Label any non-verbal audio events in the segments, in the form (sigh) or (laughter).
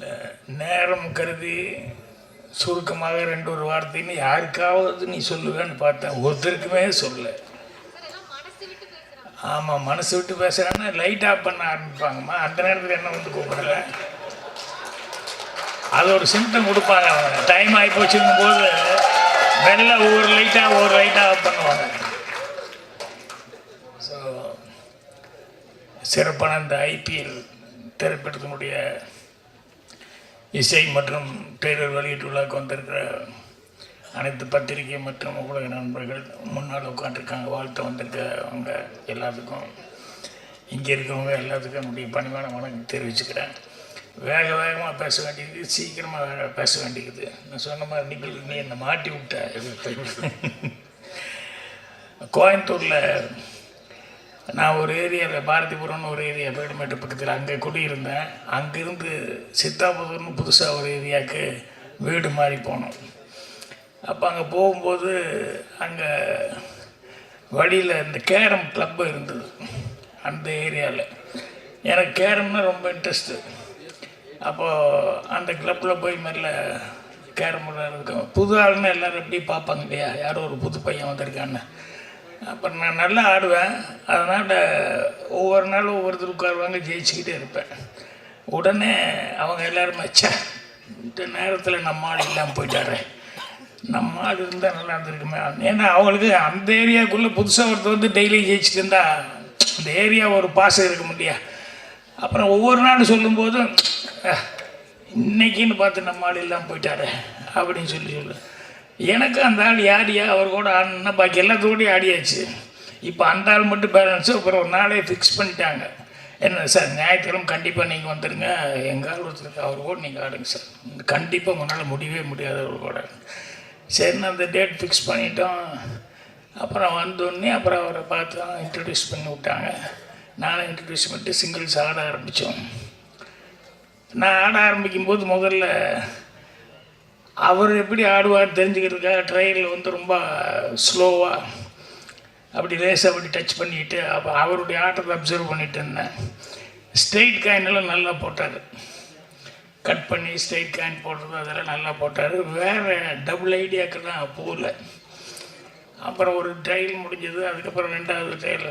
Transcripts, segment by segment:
இல்லை நேரம் கருதி சுருக்கமாக ரெண்டு ஒரு வார்த்தைன்னு யாருக்காவது நீ சொல்லுவேன்னு பார்த்தேன் ஒருத்தருக்குமே சொல்லலை ஆமாம் மனசு விட்டு பேசுகிறான்னா லைட் ஆஃப் பண்ண ஆரம்பிப்பாங்கம்மா. அந்த நேரத்தில் என்ன வந்து கூப்பிடல? அது ஒரு சிம்டம் கொடுப்பாங்க அவங்க டைம் ஆகி போச்சுங்கும் போது வெளில ஒவ்வொரு லைட்டாக ஒவ்வொரு லைட்டாக ஆஃப் பண்ணுவாங்க. ஸோ சிறப்பான இந்த ஐபிஎல் திரைப்படத்தினுடைய இசை மற்றும் டெய்லர் வெளியீட்டு விழாக்கு வந்திருக்கிற அனைத்து பத்திரிகை மற்றும் ஊடக நண்பர்கள் முன்னால் உட்காந்துருக்காங்க வாழ்த்து வந்திருக்கவங்க எல்லாத்துக்கும். இங்கே இருக்கவங்க எல்லாத்துக்கும் என்னுடைய பணிவான வணக்கம் தெரிவிச்சுக்கிறேன். வேக வேகமாக பேச வேண்டியது சீக்கிரமாக பேச வேண்டியது நான் சொன்ன மாதிரி நீங்கள் நீ என்னை மாட்டி விட்ட. (laughs) கோயம்புத்தூரில் நான் ஒரு ஏரியாவில் பாரதிபுரம்னு ஒரு ஏரியா பேடுமேட்டு பக்கத்தில் அங்கே குடியிருந்தேன். அங்கேருந்து சித்தாபுதூர்னு புதுசாக ஒரு ஏரியாவுக்கு வீடு மாறி போனோம். அப்போ அங்கே போகும்போது அங்கே வழியில் இந்த கேரம் கிளப்பு இருந்தது அந்த ஏரியாவில் எனக்கு கேரம்னா ரொம்ப இன்ட்ரெஸ்ட்டு அப்போது அந்த கிளப்பில் போய் மெல்ல கேரம் விளையாடுறதுக்கு புது ஆளுன்னு எல்லோரும் எப்படி பார்ப்பாங்க இல்லையா? யாரோ ஒரு புது பையன் வந்திருக்கான்னு. அப்புறம் நான் நல்லா ஆடுவேன். அதனால் ஒவ்வொரு நாளும் ஒவ்வொருத்தர் உட்காருவாங்க ஜெயிச்சுக்கிட்டே இருப்பேன். உடனே அவங்க எல்லோரும் ச்சே இந்த நேரத்தில் நம்ம ஆள் இல்லாமல் போயிட்டாரேன் நம்ம ஆள் இருந்தால் நல்லா இருந்திருக்குமே. ஏன்னா அவங்களுக்கு அந்த ஏரியாவுக்குள்ளே புதுசாக ஒருத்தர் வந்து டெய்லி ஜெயிச்சுட்டு இருந்தா அந்த ஏரியா ஒரு பாசம் இருக்க முடியா அப்புறம் ஒவ்வொரு நாள் சொல்லும்போதும் இன்றைக்கின்னு இன்னைக்குன்னு பார்த்து நம்ம ஆள் இல்லாமல் போயிட்டாரு அப்படின்னு சொல்லி சொல்லு எனக்கு அந்த ஆள் யாரியா அவர் கூட ஆடணுன்னா பாக்கி எல்லாத்தோடையும் ஆடியாச்சு. இப்போ அந்த ஆள் மட்டும் பேலன்ஸு அப்புறம் ஒரு நாளே ஃபிக்ஸ் பண்ணிட்டாங்க. என்ன சார் ஞாயிற்றுக்கிழமை கண்டிப்பாக நீங்கள் வந்துடுங்க எங்கள் ஆள் ஒருத்தருக்கு அவர் கூட நீங்கள் ஆடுங்க சார். கண்டிப்பாக உங்களால் முடியவே முடியாது அவர் கூட. சரின்னு அந்த டேட் ஃபிக்ஸ் பண்ணிட்டோம். அப்புறம் வந்தோடனே அப்புறம் அவரை பார்த்து இன்ட்ரடியூஸ் பண்ணி விட்டாங்க. நானும் இன்ட்ரடியூஸ் பண்ணிட்டு சிங்கிள்ஸ் ஆட ஆரம்பித்தோம் நான் ஆட ஆரம்பிக்கும் போது முதல்ல அவர் எப்படி ஆடுவார் தெரிஞ்சுக்கிறதுக்காக ட்ரெயினில் வந்து ரொம்ப ஸ்லோவாக அப்படி லேசாக அப்படி டச் பண்ணிட்டு அப்போ அவருடைய ஆட்டத்தை அப்சர்வ் பண்ணிட்டு இருந்தேன். ஸ்ட்ரெயிட் காயினெல்லாம் நல்லா போட்டார். கட் பண்ணி ஸ்ட்ரெயிட் காயின் போடுறது அதெல்லாம் நல்லா போட்டார். வேறு டபுள் ஐடியாக்கெல்லாம் போகல. அப்புறம் ஒரு ட்ரையல் முடிஞ்சது அதுக்கப்புறம் ரெண்டாவது ட்ரையல்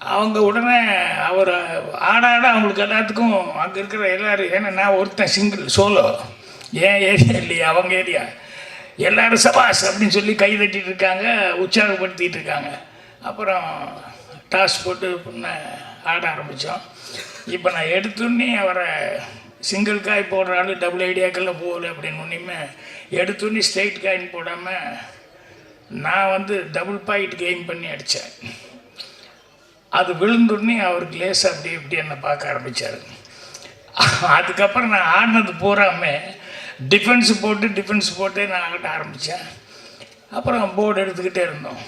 அவங்க உடனே அவர் ஆட ஆட அவங்களுக்கு எல்லாத்துக்கும் அங்கே இருக்கிற எல்லாரும் ஏன்னா நான் ஒருத்தன் சிங்கிள் சோலோ ஏன் ஏரியா இல்லையா? அவங்க ஏரியா. எல்லாரும் சபாஸ் அப்படின்னு சொல்லி கை தட்டிட்டு இருக்காங்க உற்சாகப்படுத்திகிட்டு இருக்காங்க. அப்புறம் டாஸ் போட்டு பின்ன ஆட ஆரம்பித்தோம் இப்போ நான் எடுத்தோடனே அவரை சிங்கிள் காய் போடுற ஆளு டபுள் ஐடியாக்கெல்லாம் போகல அப்படின்னு ஒன்றுமே எடுத்தோடனே ஸ்ட்ரைட் காயின் போடாமல் நான் வந்து டபுள் பாயிண்ட் கெயின் பண்ணி அடித்தேன் அது விழுந்துடனே அவருக்கு லேசாக அப்படி இப்படி என்னை பார்க்க ஆரம்பித்தார் அதுக்கப்புறம் நான் ஆடினது பூராமே டிஃபென்ஸ் போட்டு டிஃபென்ஸ் போட்டு நான் ஆட ஆரம்பித்தேன் அப்புறம் போர்டு எடுத்துக்கிட்டே இருந்தோம்.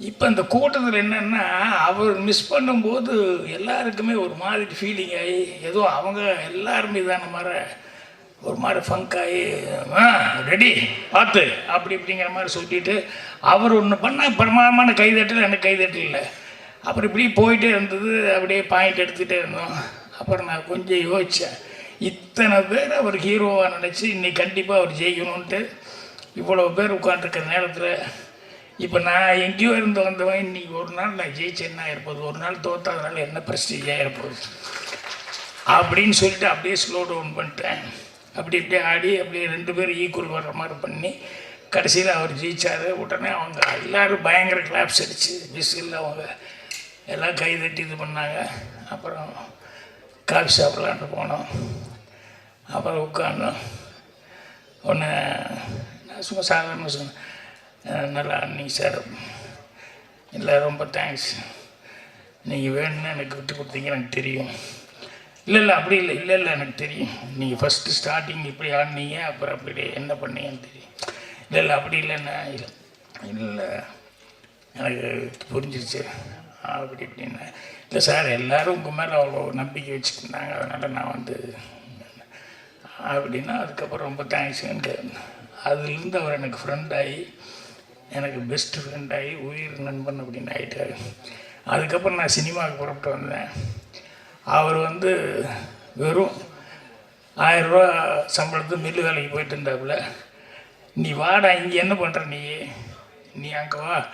இப்போ இந்த கூட்டத்தில் என்னென்னா அவர் மிஸ் பண்ணும்போது எல்லாருக்குமே ஒரு மாதிரி ஃபீலிங் ஆகி ஏதோ அவங்க எல்லாருமே இதான மாதிரி ஒரு மாதிரி ஃபங்க் ஆகி ஆ ரெடி பார்த்து அப்படி இப்படிங்கிற மாதிரி சொல்லிட்டு அவர் ஒன்று பண்ணால் பிரமாதமான கைதட்டல் எனக்கு கைதட்டல் இல்லை. அப்புறம் இப்படி போயிட்டே இருந்தது அப்படியே பாயிண்ட் எடுத்துகிட்டே இருந்தோம். அப்புறம் நான் கொஞ்சம் யோசித்தேன் இத்தனை பேர் அவர் ஹீரோவாக நினச்சி இன்னைக்கு கண்டிப்பாக அவர் ஜெயிக்கணுன்ட்டு இவ்வளோ பேர் உட்காந்துருக்கிற நேரத்தில் இப்போ நான் எங்கேயோ இருந்து வந்தவன் இன்னைக்கு ஒரு நாள் நான் ஜெயிச்சேன்னா இருப்பது ஒரு நாள் தோத்தாதனால என்ன பிரஸ்டீஜாக இருப்பது அப்படின்னு சொல்லிட்டு அப்படியே ஸ்லோ டவுன் பண்ணிட்டேன். அப்படி இப்படியே ஆடி அப்படியே ரெண்டு பேரும் ஈக்குவல் வர்ற மாதிரி பண்ணி கடைசியில் அவர் ஜெயிச்சார். உடனே அவங்க எல்லோரும் பயங்கர கிளாப்ஸ் அடிச்சு விசில் அவங்க எல்லாம் கை தட்டி இது பண்ணாங்க. அப்புறம் காஃபி சாப்பிட்லான்ட்டு போனோம். அப்புறம் உட்காந்தோம் ஒன்று நான் சும்மா சாதாரண சொன்னேன் நல்லா ஆடினீங்க சார் இல்லை ரொம்ப தேங்க்ஸ் நீங்கள் வேணும்னு எனக்கு விட்டு கொடுத்தீங்க எனக்கு தெரியும். இல்லை இல்லை அப்படி இல்லை இல்லை இல்லை எனக்கு தெரியும். நீங்கள் ஃபஸ்ட்டு ஸ்டார்டிங் இப்படி ஆடினீங்க அப்புறம் அப்படி என்ன பண்ணீங்கன்னு தெரியும். இல்லை இல்லை அப்படி இல்லைண்ணா இல்லை இல்லை எனக்கு புரிஞ்சிருச்சு. அப்படி இப்படின்னு. இல்லை சார் எல்லோரும் உங்கள் மேலே அவ்வளோ நம்பிக்கை வச்சுருந்தாங்க அதனால் நான் வந்து அப்படின்னா அதுக்கப்புறம் ரொம்ப தேங்க்ஸுங்க அதுலேருந்து அவர் எனக்கு ஃப்ரெண்ட் ஆகி எனக்கு பெஸ்ட் ஃப்ரெண்ட் ஆகி உயிர் நண்பன் அப்படின்னு ஆகிட்டார் அதுக்கப்புறம் நான் சினிமாவுக்கு புறப்பட்டு வந்தேன். அவர் வந்து வெறும் ஆயிரரூவா சம்பளத்து மில்லு வேலைக்கு போயிட்டு இருந்தாப்புல. நீ வாடா இங்கே என்ன பண்ணுற நீ? நீ அங்கே வா.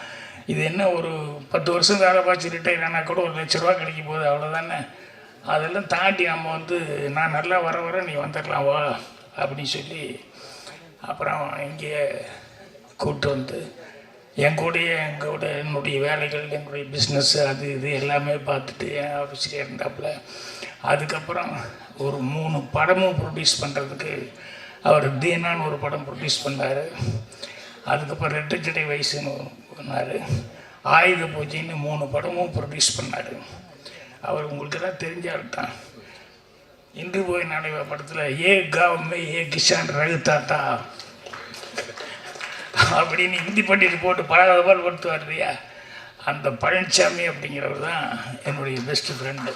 இது என்ன ஒரு பத்து வருஷம் வேலை பார்த்து ரிட்டையர் ஆனால் கூட ஒரு லட்ச ரூபா கிடைக்க போகுது அவ்வளோதானே அதெல்லாம் தாண்டி நம்ம வந்து நான் நல்லா வர வர நீ வந்துடலாம் வா அப்படின்னு சொல்லி அப்புறம் இங்கே கூப்பிட்டு வந்து என் கூடயே என் கூட என்னுடைய வேலைகள் என்னுடைய பிஸ்னஸ் அது இது எல்லாமே பார்த்துட்டு என் ஆஃபீஸ்லேயே இருந்தாப்புல அதுக்கப்புறம் ஒரு மூணு படமும் ப்ரொடியூஸ் பண்ணுறதுக்கு அவர் தீனான்னு ஒரு படம் ப்ரொடியூஸ் பண்ணார். அதுக்கப்புறம் ரெட்டு ஜடை வயசுன்னு பண்ணார் ஆயுத பூஜைன்னு மூணு படமும் ப்ரொடியூஸ் பண்ணார். அவர் உங்களுக்கு எல்லாம் தெரிஞ்ச ஆள் தான். இன்று போய் நாளை படத்தில் ஏ காவமே ஏ கிஷான் ரகு தாத்தா அப்படின்னு இந்தி பண்டிட்டு போட்டு பல பால் கொடுத்து வருதியா அந்த பழனிசாமி அப்படிங்கிறவர் தான் என்னுடைய பெஸ்ட் ஃப்ரெண்டு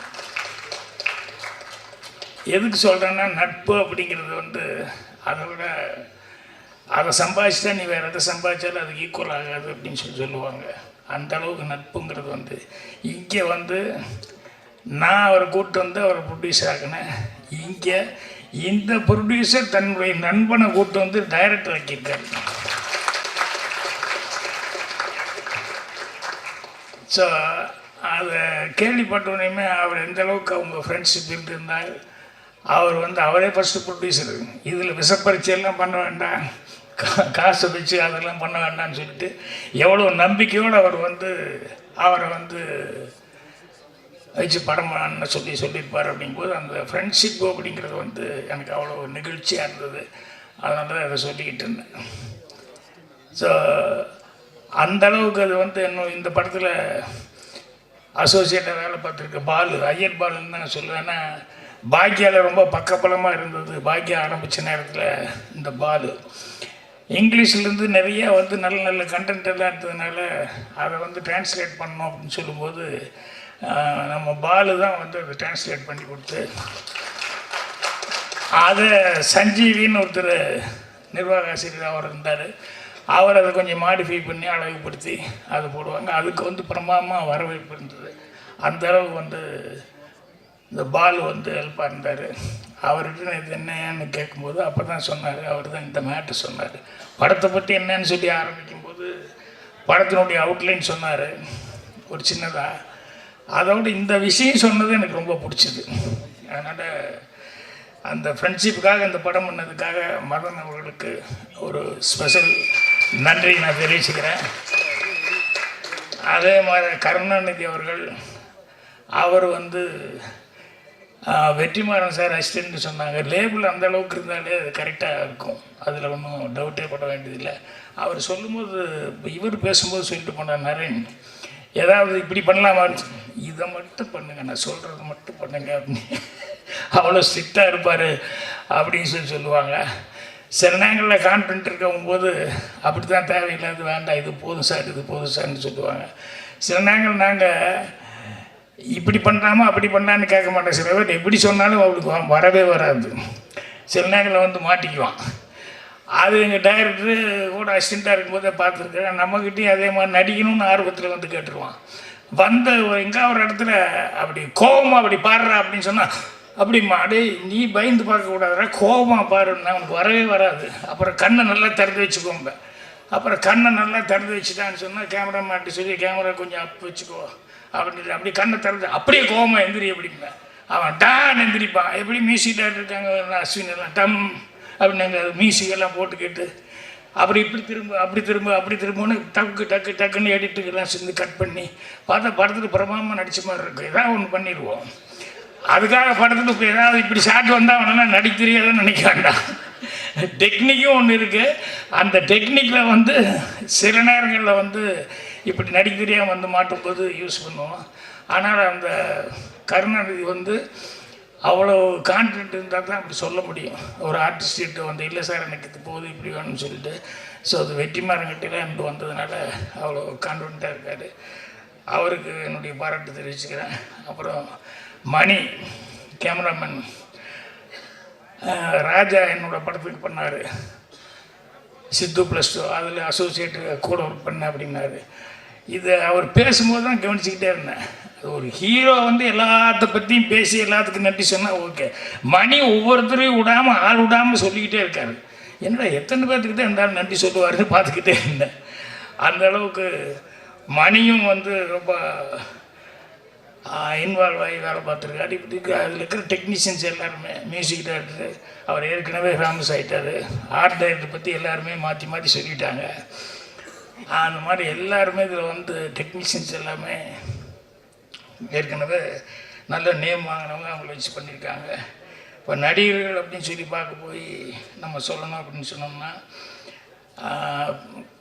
எதுக்கு சொல்கிறேன்னா நட்பு அப்படிங்கிறது வந்து அதை விட அதை சம்பாதிச்சிட்டா நீ வேறு எதை சம்பாதிச்சாலும் அதுக்கு ஈக்குவல் ஆகாது அப்படின்னு சொல்லி சொல்லுவாங்க. அந்த அளவுக்கு நட்புங்கிறது வந்து இங்கே வந்து நான் அவரை கூப்பிட்டு வந்து அவரை ப்ரொடியூஸ் ஆக்கினேன். இங்கே இந்த ப்ரொடியூசர் தன்னுடைய நண்பனை கூப்பிட்டு வந்து டைரக்டர் ஆக்கியிருக்காரு. ஸோ அதை கேள்விப்பட்ட உடனே அவர் எந்த அளவுக்கு அவங்க ஃப்ரெண்ட்ஷிப் இருந்திருந்தால் அவர் வந்து அவரே ஃபஸ்ட்டு ப்ரொடியூசர் இதில் விசப்பரிச்சையெல்லாம் பண்ண வேண்டாம். கா காசை வச்சு அதெல்லாம் பண்ண வேண்டாம்னு சொல்லிட்டு எவ்வளோ நம்பிக்கையோடு அவர் வந்து அவரை வந்து வச்சு படம் பண்ண சொல்லி சொல்லியிருப்பார் அப்படிங்கும்போது அந்த ஃப்ரெண்ட்ஷிப் அப்படிங்கிறது வந்து எனக்கு அவ்வளோ நெகிழ்ச்சியாக இருந்தது. அதனால தான் அதை சொல்லிக்கிட்டு இருந்தேன். ஸோ அந்த அளவுக்கு அது வந்து இன்னும் இந்த படத்தில் அசோசியேட்டாக வேலை பார்த்துருக்க பாலு ஐயர் பாலுன்னு தான் நான் சொல்லுவேன். ஏன்னா பாக்கியாவில் ரொம்ப பக்கபலமாக இருந்தது. பாக்கியா ஆரம்பித்த நேரத்தில் இந்த பாலு இங்கிலீஷ்லேருந்து நிறைய வந்து நல்ல நல்ல கண்டென்ட் எல்லாம் இருந்ததுனால அதை வந்து டிரான்ஸ்லேட் பண்ணோம் அப்படின்னு சொல்லும்போது நம்ம பாலு தான் வந்து அதை டிரான்ஸ்லேட் பண்ணி கொடுத்து அதை சஞ்சீவின்னு ஒருத்தர் நிர்வாக ஆசிரியர் அவர் இருந்தார். அவர் அதை கொஞ்சம் மாடிஃபை பண்ணி அழகுபடுத்தி அதை போடுவாங்க. அதுக்கு வந்து பிரமாதமாக வரவேற்பு இருந்தது. அந்த அளவுக்கு வந்து இந்த பால் வந்து ஹெல்ப்பாக இருந்தார் அவர்கிட்ட இது என்னன்னு கேட்கும்போது அப்போ தான் சொன்னார். அவர் தான் இந்த மேட்டு சொன்னார். படத்தை பற்றி என்னன்னு சொல்லி ஆரம்பிக்கும்போது படத்தினுடைய அவுட்லைன் சொன்னார். ஒரு சின்னதாக அதோட இந்த விஷயம் சொன்னது எனக்கு ரொம்ப பிடிச்சிது. அதனால் அந்த ஃப்ரெண்ட்ஷிப்புக்காக இந்த படம் பண்ணதுக்காக மதன் அவர்களுக்கு ஒரு ஸ்பெஷல் நன்றி நான் தெரிவிச்சுக்கிறேன். அதே மாதிரி கருணாநிதி அவர்கள் அவர் வந்து வெற்றிமாறன் சார் அசிஸ்டன்ட்னு சொன்னாங்க. லேபிள் அந்த அளவுக்கு இருந்தாலே அது கரெக்டாக இருக்கும். அதில் ஒன்றும் டவுட்டே பட வேண்டியதில்லை. அவர் சொல்லும்போது இவர் பேசும்போது சொல்லிட்டு போனார் நரேன் ஏதாவது இப்படி பண்ணலாமா? இதை மட்டும் பண்ணுங்க நான் சொல்கிறது மட்டும் பண்ணுங்க. அப்படின்னு. அவ்வளோ ஸ்ட்ரிக்டாக இருப்பார் அப்படின்னு சொல்லி சொல்லுவாங்க. சில நேரங்களில் கான்ஃபிடென்ட் இருக்கவும் போது அப்படி தான் தேவையில்லாது வேண்டாம் இது போதும் சார் இது போதும் சார்னு சொல்லுவாங்க. சில நேரங்கள் நாங்கள் இப்படி பண்ணாமல் அப்படி பண்ணான்னு கேட்க மாட்டேன் சில பேர் எப்படி சொன்னாலும் அவளுக்கு வரவே வராது. சில நேரங்களில் வந்து மாட்டிக்குவான். அது எங்கள் டைரக்டரு கூட அசிஸ்டண்ட்டாக இருக்கும்போதே பார்த்துருக்கேன் நம்மக்கிட்டேயும் அதே மாதிரி நடிக்கணும்னு ஆர்வத்தில் வந்து கேட்டுருவான். வந்த எங்கே ஒரு இடத்துல அப்படி கோபமாக அப்படி பாடுறா அப்படின்னு சொன்னால் அப்படிம்மா டேய் நீ பயந்து பார்க்கக்கூடாதுடா கோபமாக பாருன்னா உனக்கு வரவே வராது. அப்புறம் கண்ணை நல்லா திறந்து வச்சுக்கோங்க. அப்புறம் கண்ணை நல்லா திறந்து வச்சுட்டான்னு சொன்னால் கேமரா மாட்டி சொல்லி கேமரா கொஞ்சம் அப் வச்சுக்குவோம் அப்படின்னு அப்படி கண்ணை திறந்து அப்படியே கோபம் எந்திரி அப்படிம்பேன் அவன் டான் எந்திரிப்பான் எப்படி மியூசிக் டேரக்டர் இருக்காங்க அஸ்வின் எல்லாம் டம் அப்படின்னு மியூசிக் எல்லாம் போட்டு கேட்டு அப்படி இப்படி திரும்ப அப்படி திரும்ப அப்படி திரும்பன்னு டக்கு டக்கு டக்குன்னு எடிட்டுக்கெல்லாம் சேர்ந்து கட் பண்ணி பார்த்தா படத்துக்கு பிரமாமல் நடித்த மாதிரி இருக்கும் ஏதாவது ஒன்று பண்ணிடுவோம். அதுக்காக படத்துக்கு இப்போ ஏதாவது இப்படி ஷாட் வந்தால் அவனெல்லாம் நடிக்க தெரியாதுன்னு நினைக்க வேண்டாம். டெக்னிக்கும் ஒன்று இருக்குது அந்த டெக்னிக்கில் வந்து சில நேரங்களில் வந்து இப்படி நடிகரியாக வந்து மாட்டும்போது யூஸ் பண்ணுவோம். ஆனால் அந்த கருணாநிதி வந்து அவ்வளோ கான்ஃபிடென்ட் இருந்தால் தான் அப்படி சொல்ல முடியும். ஒரு ஆர்டிஸ்ட்டு வந்து இல்லை சார் எனக்கு இது போகுது இப்படி வேணும்னு சொல்லிட்டு. ஸோ அது வெற்றிமாறங்கிட்டலாம் எனக்கு வந்ததுனால அவ்வளோ கான்ஃபிடென்ட்டாக இருக்கார். அவருக்கு என்னுடைய பாராட்டு தெரிவிச்சுக்கிறேன். அப்புறம் மணி கேமராமேன் ராஜா என்னோட படத்துக்கு பண்ணார். சித்து ப்ளஸ் டூ அதில் அசோசியேட்டு கூட ஒர்க் பண்ணேன் அப்படின்னாரு. இது அவர் பேசும்போது தான் கவனிச்சுக்கிட்டே இருந்தேன். ஒரு ஹீரோ வந்து எல்லாத்த பற்றியும் பேசி எல்லாத்துக்கும் நன்றி சொன்னால் ஓகே. மணி ஒவ்வொருத்தரையும் விடாமல் ஆள் விடாமல் சொல்லிக்கிட்டே இருக்காரு. என்னடா எத்தனை பேர்த்துக்கு தான் இருந்தாலும் நன்றி சொல்லுவார்னு பார்த்துக்கிட்டே இருந்தேன். அந்த அளவுக்கு மணியும் வந்து ரொம்ப இன்வால்வ் ஆகி வேலை பார்த்துருக்காரு. இப்படி அதில் இருக்கிற டெக்னீஷியன்ஸ் எல்லாருமே மியூசிக் டைரக்டர் அவர் ஏற்கனவே ஃபேமஸ் ஆகிட்டார் ஆர்ட் டைரக்டர் பற்றி எல்லாருமே மாற்றி மாற்றி சொல்லிட்டாங்க. அந்த மாதிரி எல்லாருமே இதில் வந்து டெக்னீஷியன்ஸ் எல்லாமே ஏற்கனவே நல்ல நேம் வாங்கினவங்க அவங்கள வச்சு பண்ணியிருக்காங்க. இப்போ நடிகர்கள் அப்படின்னு சொல்லி பார்க்க போய் நம்ம சொல்லணும் அப்படின்னு சொன்னோம்னா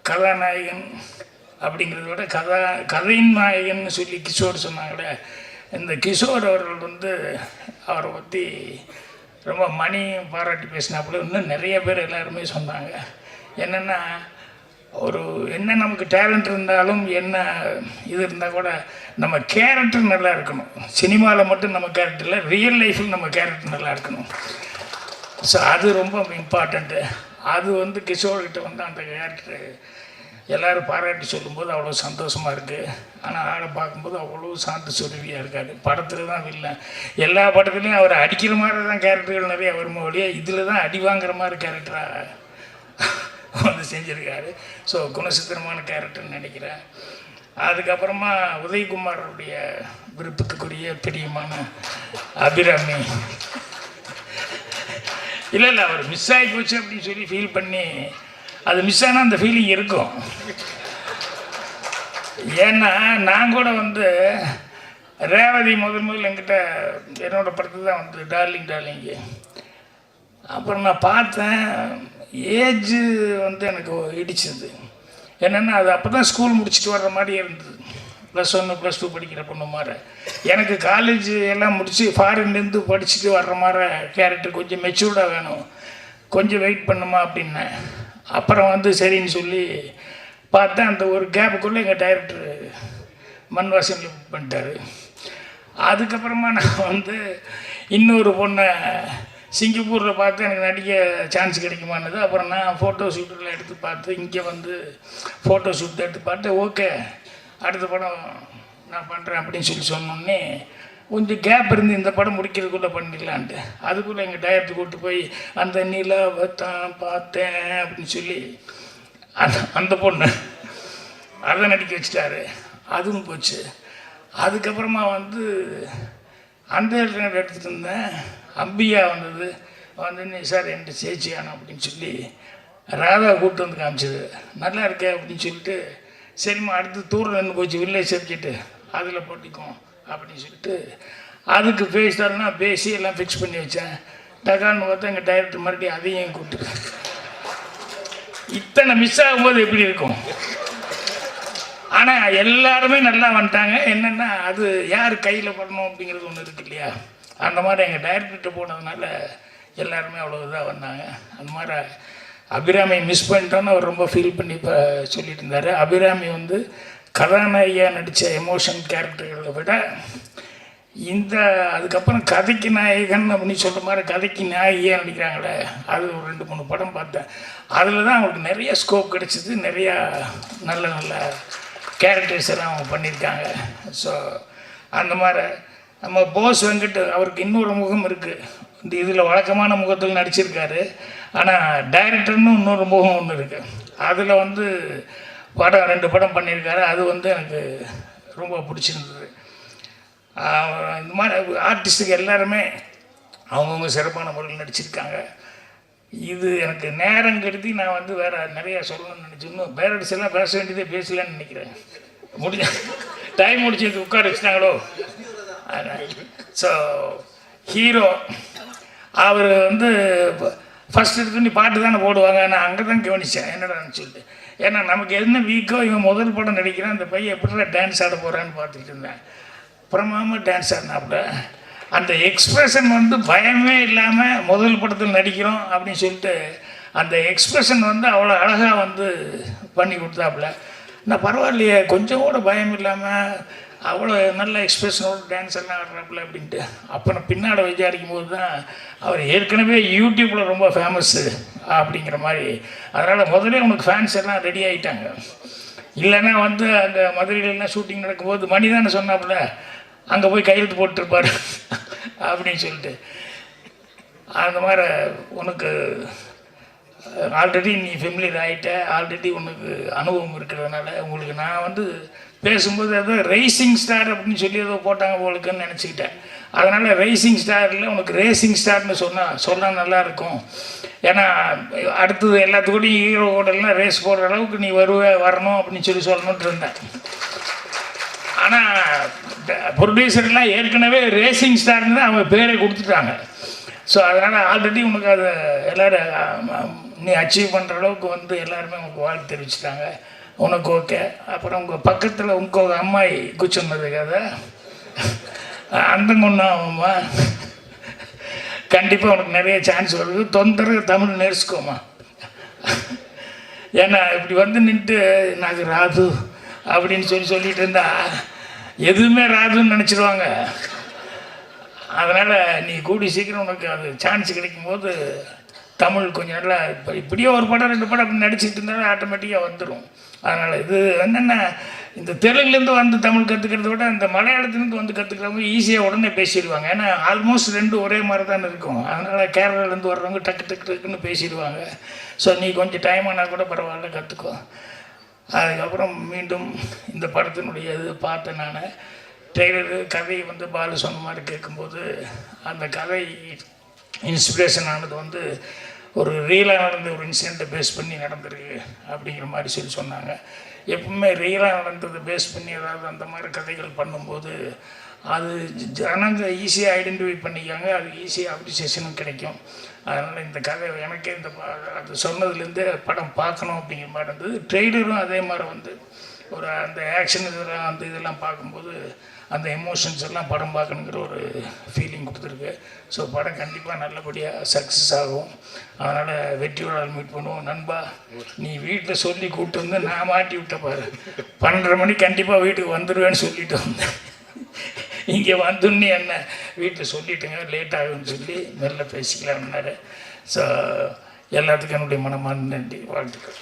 கதாநாயகன் அப்படிங்கிறத விட கதா கதையின் நாயகன் சொல்லி கிஷோர் சொன்னாங்களே இந்த கிஷோர் அவர்கள் வந்து அவரை பற்றி ரொம்ப மணி பாராட்டி பேசினாப்புல இன்னும் நிறைய பேர் எல்லாருமே சொன்னாங்க. என்னென்னா ஒரு என்ன நமக்கு டேலண்ட் இருந்தாலும் என்ன இது இருந்தால் கூட நம்ம கேரக்டர் நல்லா இருக்கணும். சினிமாவில் மட்டும் நம்ம கேரக்டர் இல்லை ரியல் லைஃப்பில் நம்ம கேரக்டர் நல்லா இருக்கணும். ஸோ அது ரொம்ப இம்பார்ட்டண்ட்டு அது வந்து கிஷோர்கிட்ட வந்து அந்த கேரக்டர் எல்லோரும் பாராட்டி சொல்லும்போது அவ்வளோ சந்தோஷமாக இருக்குது ஆனால் ஆளை பார்க்கும்போது அவ்வளோ சாந்த சுருவியாக இருக்காது படத்தில் தான் வில்லன். எல்லா படத்துலேயும் அவர் அடிக்கிற மாதிரி தான் கேரக்டர்கள் நிறைய வருமோ வழியாக இதில் தான் அடி வாங்குற மாதிரி கேரக்டராக வந்து செஞ்சுருக்காரு. ஸோ குணசித்திரமான கேரக்டர்னு நினைக்கிறேன். அதுக்கப்புறமா உதயகுமாரோடைய விருப்பத்துக்குரிய பிரியமான அபிராமி. இல்லை இல்லை அவர் மிஸ் ஆகி போச்சு அப்படின்னு சொல்லி ஃபீல் பண்ணி அது மிஸ் ஆனால் அந்த ஃபீலிங் இருக்கும். ஏன்னா நான் கூட வந்து ரேவதி முதல் முதல் என்கிட்ட என்னோடய படத்து தான் வந்து டார்லிங் டார்லிங்கு அப்புறம் நான் பார்த்தேன் ஏஜ் வந்து எனக்கு இடிச்சது. என்னென்னா அது அப்போ தான் ஸ்கூல் முடிச்சுட்டு வர்ற மாதிரி இருந்தது. ப்ளஸ் ஒன்று ப்ளஸ் டூ படிக்கிற பொண்ணு மாதிரி. எனக்கு காலேஜ் எல்லாம் முடித்து ஃபாரின்லேருந்து படிச்சுட்டு வர்ற மாதிரி கேரக்டர் கொஞ்சம் மெச்சூர்டாக வேணும். கொஞ்சம் வெயிட் பண்ணுமா அப்படின்னேன் அப்புறம் வந்து சரின்னு சொல்லி பார்த்தேன் அந்த ஒரு கேப்புக்குள்ளே எங்கள் டைரக்டர் மண்வாசன் புக் பண்ணிட்டாரு. அதுக்கப்புறமா நான் வந்து இன்னொரு பொண்ணை சிங்கப்பூரில் பார்த்து எனக்கு நடிக்க சான்ஸ் கிடைக்குமானது அப்புறம் நான் ஃபோட்டோ ஷூட்டெல்லாம் எடுத்து பார்த்து இங்கே வந்து ஃபோட்டோ ஷூட் எடுத்து பார்த்து ஓகே அடுத்த படம் நான் பண்ணுறேன் அப்படின்னு சொல்லி சொன்னோடனே கொஞ்சம் கேப் இருந்து இந்த படம் முடிக்கிறதுக்குள்ளே பண்ணிடலான்ட்டு அதுக்குள்ளே எங்கள் டயர்த்து கூட்டு போய் அந்த நிலாவை தான் பார்த்தேன் அப்படின்னு சொல்லி அந்த அந்த பொண்ணு அதை நடிக்க வச்சிட்டாரு. அதுவும் போச்சு. அதுக்கப்புறமா வந்து அந்த இடத்துல எடுத்துகிட்டு இருந்தேன் அம்பியா வந்தது. வந்து நீ சார் என்கிட்ட சேச்சி ஆனோம் அப்படின்னு சொல்லி ராதா கூப்பிட்டு வந்து காமிச்சது. நல்லா இருக்கே அப்படின்னு சொல்லிட்டு சரிம்மா அடுத்து தூரம் நின்று போச்சு வில்லேஜ் சப்ஜெக்ட்டு அதில் போட்டிக்கும் அப்படின்னு சொல்லிட்டு அதுக்கு பேசிட்டாருன்னா பேசி எல்லாம் ஃபிக்ஸ் பண்ணி வச்சேன். டகான்னு பார்த்தா எங்கள் டைரக்டர் மறுபடியும் அதையும் கூப்பிட்டு இத்தனை மிஸ் ஆகும்போது எப்படி இருக்கும்? ஆனால் எல்லாருமே நல்லா வந்துட்டாங்க. என்னென்னா அது யார் கையில் பண்ணணும் அப்படிங்கிறது ஒன்று இருக்கு இல்லையா? அந்த மாதிரி எங்கள் டைரக்டர்கிட்ட போனதுனால எல்லாருமே அவ்வளோ இதாக வந்தாங்க. அந்த மாதிரி அபிராமி மிஸ் பண்ணிட்டோன்னு அவர் ரொம்ப ஃபீல் பண்ணி இப்போ சொல்லிட்டு இருந்தார். அபிராமி வந்து கதாநாயகியாக நடித்த எமோஷன் கேரக்டர்களை விட இந்த அதுக்கப்புறம் கதைக்கு நாயகன் அப்படின்னு சொல்கிற மாதிரி கதைக்கு நாயகியாக நடிக்கிறாங்களே அது ஒரு ரெண்டு மூணு படம் பார்த்தேன். அதில் தான் அவங்களுக்கு நிறைய ஸ்கோப் கிடச்சிது நிறையா நல்ல நல்ல கேரக்டர்ஸ் எல்லாம் அவங்க பண்ணியிருக்காங்க. ஸோ அந்த மாதிரி நம்ம போஸ் வெங்கட் அவருக்கு இன்னொரு முகம் இருக்குது இந்த இதில் வழக்கமான முகத்தில் நடிச்சிருக்காரு. ஆனால் டைரக்டர்னு இன்னொரு முகம் ஒன்று இருக்குது அதில் வந்து படம் ரெண்டு படம் பண்ணியிருக்காரு. அது வந்து எனக்கு ரொம்ப பிடிச்சிருந்தது. இந்த மாதிரி ஆர்டிஸ்ட்டுக்கு எல்லாருமே அவங்கவுங்க சிறப்பான முறையில் நடிச்சிருக்காங்க. இது எனக்கு நேரம் கருதி நான் வந்து வேறு நிறையா சொல்லணும்னு நினச்சி இன்னும் எல்லாம் பேச வேண்டியதே பேசலன்னு நினைக்கிறேன். முடிஞ்ச டைம் முடிச்சு உட்கார வச்சுட்டாங்களோ? ஸோ ஹீரோ அவர் வந்து ஃபஸ்ட் எடுத்து பாட்டு தானே போடுவாங்க. நான் அங்கே தான் கவனித்தேன் என்னடான்னு சொல்லிட்டு. ஏன்னா நமக்கு என்ன வீக்கோ இவன் முதல் படம் நடிக்கிறான் அந்த பையன் எப்படிலாம் டான்ஸ் ஆட போகிறான்னு பார்த்துட்டு இருந்தேன். பிரமாமல் டான்ஸ் ஆடினாப்புல. அந்த எக்ஸ்பிரஷன் வந்து பயமே இல்லாமல் முதல் படத்தில் நடிக்கிறோம் அப்படின்னு சொல்லிட்டு அந்த எக்ஸ்பிரஷன் வந்து அவ்வளோ அழகாக வந்து பண்ணி கொடுத்தாப்புல. நான் பரவாயில்லையே கொஞ்சம் கூட பயம் இல்லாமல் அவ்வளோ நல்ல எக்ஸ்பிரஷனோட டான்ஸ் எல்லாம் ஆடுறாப்புல அப்படின்ட்டு. அப்போ நான் பின்னாடி விசாரிக்கும் போது தான் அவர் ஏற்கனவே யூடியூப்பில் ரொம்ப ஃபேமஸ்ஸு அப்படிங்கிற மாதிரி. அதனால் முதல்ல உனக்கு ஃபேன்ஸ் எல்லாம் ரெடி ஆகிட்டாங்க இல்லைன்னா வந்து அங்கே மதுரையிலலாம் ஷூட்டிங் நடக்கும்போது மணி தானே சொன்னாப்புல அங்கே போய் கையெழுத்து போட்டிருப்பார் (laughs) அப்படின்னு சொல்லிட்டு. அந்த மாதிரி உனக்கு ஆல்ரெடி நீ ஃபெமிலியர் ஆகிட்ட ஆல்ரெடி உனக்கு அனுபவம் இருக்கிறதுனால உங்களுக்கு நான் வந்து பேசும்போது ஏதோ ரேசிங் ஸ்டார் அப்படின்னு சொல்லி ஏதோ போட்டாங்க உங்களுக்குன்னு நினச்சிக்கிட்டேன். அதனால் ரேசிங் ஸ்டாரில் உனக்கு ரேசிங் ஸ்டார்னு சொன்னால் சொன்னால் நல்லாயிருக்கும் ஏன்னா அடுத்தது எல்லாத்துக்கூடையும் ஹீரோ கூடலாம் ரேஸ் போடுற அளவுக்கு நீ வருவ வரணும் அப்படின்னு சொல்லி சொல்லணுன்ட்டு இருந்தேன். ஆனால் ப்ரொடியூசர்லாம் ஏற்கனவே ரேசிங் ஸ்டார்னு தான் அவங்க பேரை கொடுத்துட்டாங்க. ஸோ அதனால் ஆல்ரெடி உனக்கு அதை எல்லோரும் நீ அச்சீவ் பண்ணுற அளவுக்கு வந்து எல்லாருமே உனக்கு வாழ்த்து தெரிவிச்சிட்டாங்க. உனக்கு ஓகே. அப்புறம் உங்கள் பக்கத்தில் உங்கள் அம்மாய் குச்சுன்னது கதை அந்த கொண்டாமா கண்டிப்பாக உனக்கு நிறைய சான்ஸ் வருது. தொந்தரவு தமிழ் நேர்ச்சுக்கோமா ஏன்னா இப்படி வந்து நின்று நாங்கள் ராது அப்படின்னு சொல்லி சொல்லிட்டு இருந்தா எதுவுமே ராதுன்னு நினச்சிடுவாங்க அதனால் நீ கூடி சீக்கிரம் உனக்கு அது சான்ஸ் கிடைக்கும்போது தமிழ் கொஞ்சம் நல்லா இப்போ இப்படியே ஒரு படம் ரெண்டு படம் அப்படி நடிச்சிட்டு இருந்தாலும் ஆட்டோமேட்டிக்காக வந்துடும் அதனால் இது என்னென்ன இந்த தெலுங்குலேருந்து வந்து தமிழ் கற்றுக்கிறத விட இந்த மலையாளத்துலேருந்து வந்து கற்றுக்கிறவங்க ஈஸியாக உடனே பேசிடுவாங்க. ஏன்னா ஆல்மோஸ்ட் ரெண்டும் ஒரே மாதிரி தான் இருக்கும். அதனால் கேரளாலேருந்து வர்றவங்க டக்கு டக்கு டக்குன்னு பேசிடுவாங்க. ஸோ நீ கொஞ்சம் டைம் ஆனால் கூட பரவாயில்ல கற்றுக்கோ அதுக்கப்புறம் மீண்டும் இந்த படத்தினுடைய இது பார்த்தேன் நான் டெய்லரு கதை வந்து பாலு சொன்ன மாதிரி கேட்கும்போது அந்த கதை இன்ஸ்பிரேஷன் ஆனது வந்து ஒரு ரியலாக நடந்த ஒரு இன்சிடெண்ட்டை பேஸ் பண்ணி நடந்திருக்கு அப்படிங்கிற மாதிரி சொல்லி சொன்னாங்க. எப்பவுமே ரியலாக நடந்ததை பேஸ் பண்ணி ஏதாவது அந்த மாதிரி கதைகள் பண்ணும்போது அது ஜனங்க ஈஸியாக ஐடென்டிஃபை பண்ணிக்காங்க அது ஈஸியாக அப்ரிசியேஷனும் கிடைக்கும். அதனால் இந்த கதை எனக்கே இந்த அது சொன்னதுலேருந்தே படம் பார்க்கணும் அப்படிங்கிற மாதிரி இருந்தது. ட்ரெய்லரும் அதே மாதிரி வந்து ஒரு அந்த ஆக்ஷன் இதெல்லாம் அந்த இதெல்லாம் பார்க்கும்போது அந்த எமோஷன்ஸ் எல்லாம் படம் பார்க்கணுங்கிற ஒரு ஃபீலிங் கொடுத்துருக்கு. ஸோ படம் கண்டிப்பாக நல்லபடியாக சக்ஸஸ் ஆகும். அதனால் வெற்றியோட மீட் பண்ணுவோம். நண்பா நீ வீட்டில் சொல்லி கூப்பிட்டு வந்து நான் மாட்டி விட்ட பாரு. பன்னெண்டரை மணிக்கு கண்டிப்பாக வீட்டுக்கு வந்துடுவேன்னு சொல்லிட்டு வந்தேன். இங்கே வந்துன்னு என்ன? வீட்டில் சொல்லிட்டுங்க. லேட் ஆகும்னு சொல்லி மெல்ல பேசிக்கலாம்னாரு ஸோ எல்லாத்துக்கும் என்னுடைய மனமான நன்றி. வாழ்த்துக்கள்.